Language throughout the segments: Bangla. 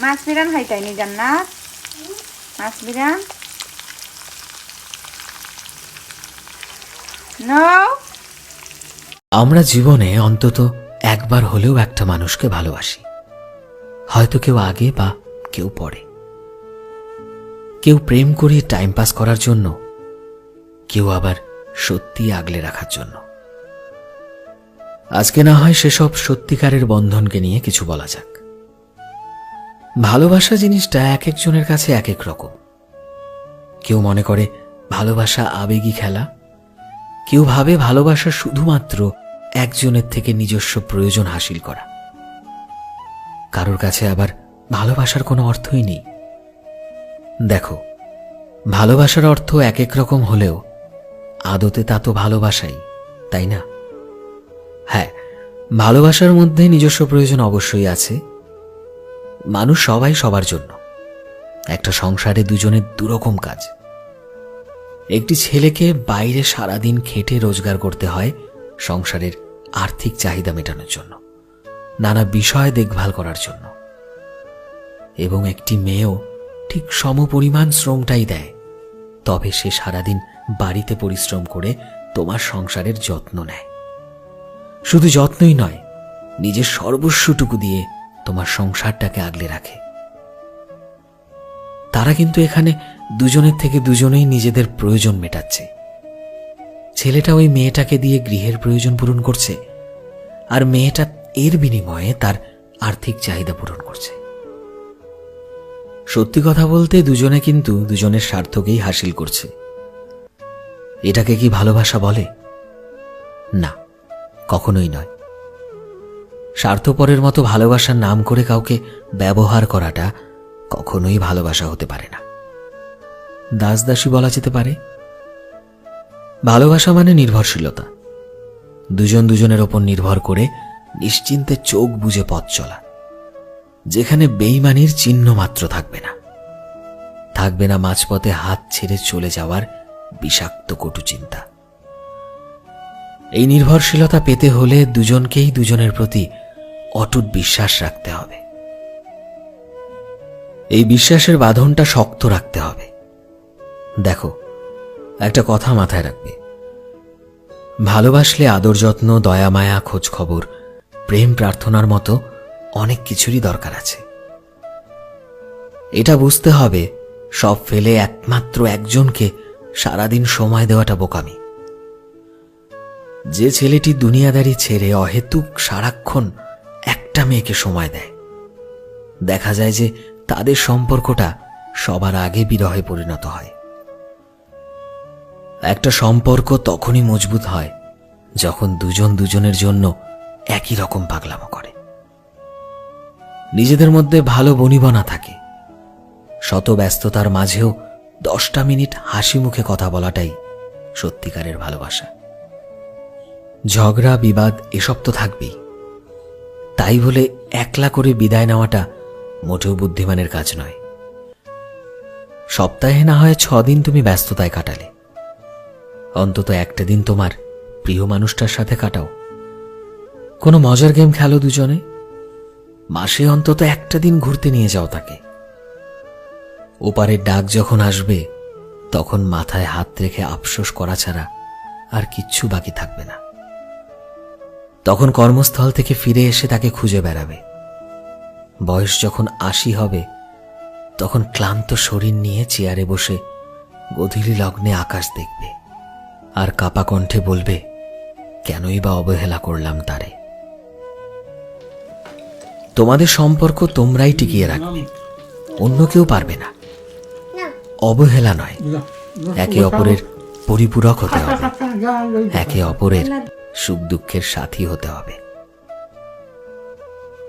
মাছ বিরান খাইতাইনি জান্নাত? মাছ বিরান? আমরা জীবনে অন্তত একবার হলেও একটা মানুষকে ভালোবাসি। হয়তো কেউ আগে বা কেউ পরে। কেউ প্রেম করিয়ে টাইম পাস করার জন্য, কেউ আবার সত্যি আগলে রাখার জন্য। আজকে না হয় সেসব সত্যিকারের বন্ধনকে নিয়ে কিছু বলা যাক। ভালোবাসা জিনিসটা এক একজনের কাছে এক এক রকম। কেউ মনে করে ভালোবাসা আবেগী খেলা, কেউ ভাবে ভালোবাসা শুধুমাত্র একজনের থেকে নিজস্ব প্রয়োজন হাসিল করা। কারোর কাছে আবার ভালোবাসার কোনো অর্থই নেই। দেখো, ভালোবাসার অর্থ এক এক রকম হলেও আদতে তা তো ভালোবাসাই, তাই না? হ্যাঁ ভালোবাসার মধ্যে নিজস্ব প্রয়োজন অবশ্যই আছে মানুষ সবাই সবার জন্য। একটা সংসারে দুজনের দুরকম কাজ। একটি ছেলেকে বাইরে সারাদিন খেটে রোজগার করতে হয় সংসারের আর্থিক চাহিদা মেটানোর জন্য, নানা বিষয় দেখভাল করার জন্য। এবং একটি মেয়েও ঠিক সমপরিমাণ শ্রমটাই দেয়, তবে সে সারাদিন বাড়িতে পরিশ্রম করে তোমার সংসারের যত্ন নেয়। শুধু যত্নই নয়, নিজের সর্বস্বটুকু দিয়ে তোমার সংসারটাকে আগলে রাখে। তারা কিন্তু এখানে দুজনের থেকে দুজনেই নিজেদের প্রয়োজন মেটাচ্ছে। ছেলেটা ওই মেয়েটাকে দিয়ে গৃহের প্রয়োজন পূরণ করছে, আর মেয়েটা এর বিনিময়ে তার আর্থিক চাহিদা পূরণ করছে। সত্যি কথা বলতে দুজনে কিন্তু দুজনের স্বার্থকেই হাসিল করছে। এটাকে কি ভালোবাসা বলে? না, কখনোই নয়। স্বার্থপরের মতো ভালোবাসার নাম করে কাউকে ব্যবহার করাটা কখনোই ভালোবাসা হতে পারে না। দাসদাসী বলা যেতে পারে। ভালোবাসা মানে নির্ভরশীলতা। দুজন দুজনের ওপর নির্ভর করে নিশ্চিন্তে চোখ বুজে পথ চলা। যেখানে বেইমানির চিহ্ন মাত্র থাকবে না। থাকবে না মাঝপথে হাত ছেড়ে চলে যাওয়ার বিষাক্ত কটু চিন্তা। এই নির্ভরশীলতা পেতে হলে দুজনকেই দুজনের প্রতি অটুট বিশ্বাস রাখতে হবে। এই বিশ্বাসের বাঁধনটা শক্ত রাখতে হবে। দেখো, একটা কথা মাথায় রাখবে। ভালোবাসলে আদর যত্ন, দয়া, মায়া, খোঁজ খবর, প্রেম প্রার্থনার মতো অনেক কিছুরই দরকার আছে। এটা বুঝতে হবে, সব ফেলে একমাত্র একজনকে সারাদিন সময় দেওয়াটা বোকামি। যে ছেলেটি দুনিয়াদারি ছেড়ে অহেতুক সারাক্ষণ একটা মেয়েকে সময় দেয়। দেখা যায় যে তাদের সম্পর্কটা সবার আগে বিরহে পরিণত হয়। একটা সম্পর্ক তখনই মজবুত হয় যখন দুজন দুজনের জন্য একই রকম পাগলামো করে। নিজেদের মধ্যে ভালো বনিবনা থাকে। শত ব্যস্ততার মাঝেও দশটা মিনিট হাসি মুখে কথা বলাটাই সত্যিকারের ভালোবাসা। ঝগড়া, বিবাদ, এসব তো থাকবেই। তাই বলে একলা করে বিদায় নেওয়াটা মোটেও বুদ্ধিমানের কাজ নয়। সপ্তাহে না হয় ছদিন তুমি ব্যস্ততায় কাটালে। অন্তত একটা দিন তোমার প্রিয় মানুষটার সাথে কাটাও। কোনো মজার গেম খেলো দুজনে? মাসে অন্তত একটা দিন ঘুরতে নিয়ে যাও তাকে। ওপারের ডাক যখন আসবে, তখন মাথায় হাত রেখে আফসোস করা ছাড়া আর কিচ্ছু বাকি থাকবে না। তখন কর্মস্থল থেকে ফিরে এসে তাকে খুঁজে বেড়াবে। বয়স যখন আশি হবে, তখন ক্লান্ত শরীর নিয়ে চেয়ারে বসে গধূলি লগ্নে আকাশ দেখবে আর কাপা কণ্ঠে বলবে, কেনই বা অবহেলা করলাম তারে? তোমাদের সম্পর্ক তোমরাই টিকিয়ে রাখবে, অন্য কেউ পারবে না। অবহেলা নয়, একে অপরের পরিপূরক হতে হবে, একে অপরের সুখ দুঃখের সাথী হতে হবে।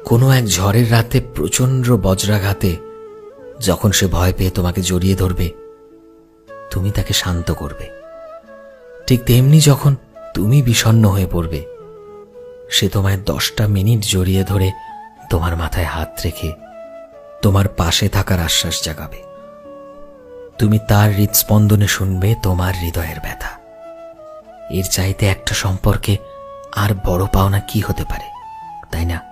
কোনো এক ঝড়ের রাতে প্রচণ্ড বজ্রাঘাতে যখন সে ভয় পেয়ে তোমাকে জড়িয়ে ধরবে, তুমি তাকে শান্ত করবে। ঠিক তেমনি যখন তুমি বিষণ্ণ হয়ে পড়বে, সে তোমায় দশটা মিনিট জড়িয়ে ধরে তোমার মাথায় হাত রেখে তোমার পাশে থাকার আশ্বাস জাগাবে। তুমি তার হৃদস্পন্দনে শুনবে তোমার হৃদয়ের ব্যথা। এর চাইতে একটা সম্পর্কে আর বড় পাওনা কি হতে পারে? তাই না?